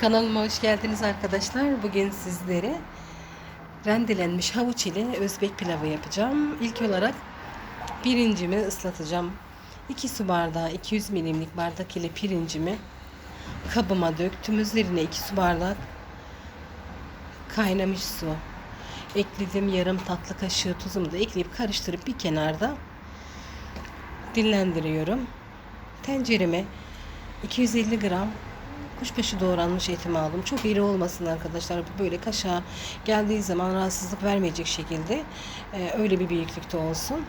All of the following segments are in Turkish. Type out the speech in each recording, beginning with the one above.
Kanalıma hoş geldiniz arkadaşlar. Bugün sizlere rendelenmiş havuç ile Özbek pilavı yapacağım. İlk olarak pirincimi ıslatacağım. 2 su bardağı 200 milimlik bardak ile pirincimi kabıma döktüm. Üzerine 2 su bardak kaynamış su ekledim. Yarım tatlı kaşığı tuzumu da ekleyip karıştırıp bir kenarda dinlendiriyorum. Tencereme 250 gram kuşbaşı doğranmış etimi aldım. Çok iri olmasın arkadaşlar. Böyle kaşığa geldiği zaman rahatsızlık vermeyecek şekilde e, öyle bir büyüklükte olsun.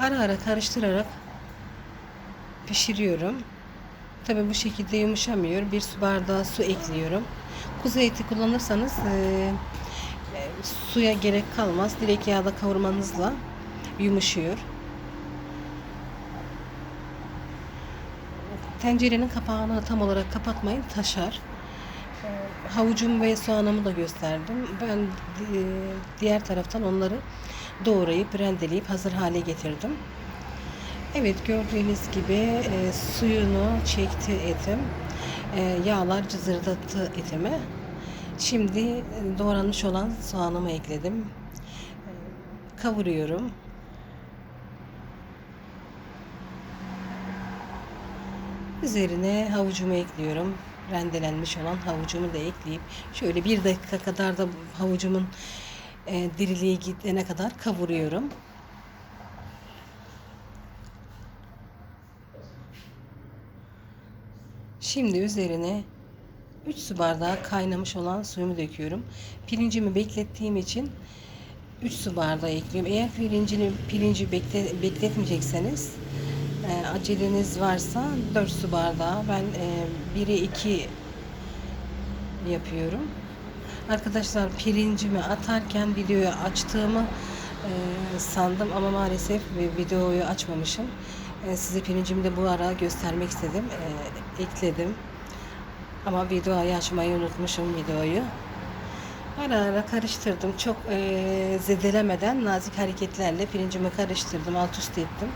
Ara ara karıştırarak pişiriyorum. Tabi bu şekilde yumuşamıyor. Bir su bardağı su ekliyorum. Kuzu eti kullanırsanız e, e, suya gerek kalmaz. Direkt yağda kavurmanızla yumuşuyor. Tencerenin kapağını tam olarak kapatmayın taşar. Ee, Havucum ve soğanımı da gösterdim. Ben e, diğer taraftan onları doğrayıp rendeleyip hazır hale getirdim. Evet gördüğünüz gibi e, suyunu çekti etim. E, yağlar cızırdattı etime. Şimdi e, doğranmış olan soğanımı ekledim. E, kavuruyorum. Üzerine havucumu ekliyorum. Rendelenmiş olan havucumu da ekleyip şöyle bir dakika kadar da havucumun e, diriliği gidene kadar kavuruyorum. Şimdi üzerine 3 su bardağı kaynamış olan suyumu döküyorum. Pirincimi beklettiğim için 3 su bardağı ekliyorum. Eğer pirincini pirinci bekle, bekletmeyecekseniz e, aceleniz varsa 4 su bardağı ben e, 1'e 2 yapıyorum. Arkadaşlar pirincimi atarken videoyu açtığımı e, sandım ama maalesef videoyu açmamışım. E, size pirincimi de bu ara göstermek istedim. E, ekledim. Ama videoyu açmayı unutmuşum videoyu. Ara ara karıştırdım. Çok e, zedelemeden nazik hareketlerle pirincimi karıştırdım. Alt üst ettim.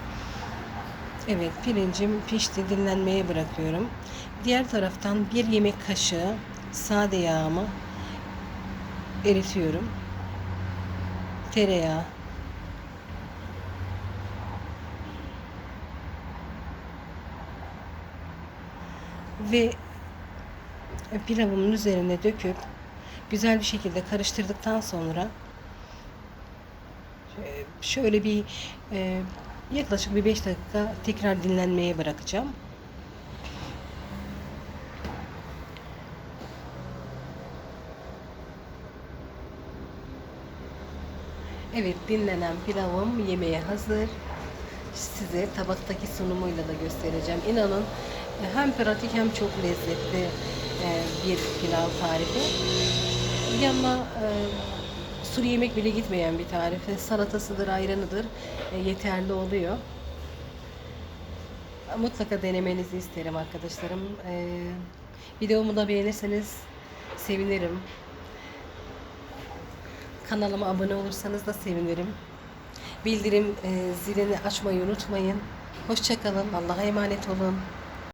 Evet pirincim pişti dinlenmeye bırakıyorum. Diğer taraftan bir yemek kaşığı sade yağımı eritiyorum. Tereyağı. Ve pilavımın üzerine döküp güzel bir şekilde karıştırdıktan sonra şöyle bir e, yaklaşık bir 5 dakika tekrar dinlenmeye bırakacağım. Evet dinlenen pilavım yemeğe hazır. Size tabaktaki sunumuyla da göstereceğim. İnanın hem pratik hem çok lezzetli e, bir pilav tarifi. Yanına e, sulu yemek bile gitmeyen bir tarifi. Salatasıdır, ayranıdır. E, yeterli oluyor. Mutlaka denemenizi isterim arkadaşlarım. Videomu da beğenirseniz sevinirim. Kanalıma abone olursanız da sevinirim. Bildirim zilini açmayı unutmayın. Hoşçakalın. Allah'a emanet olun.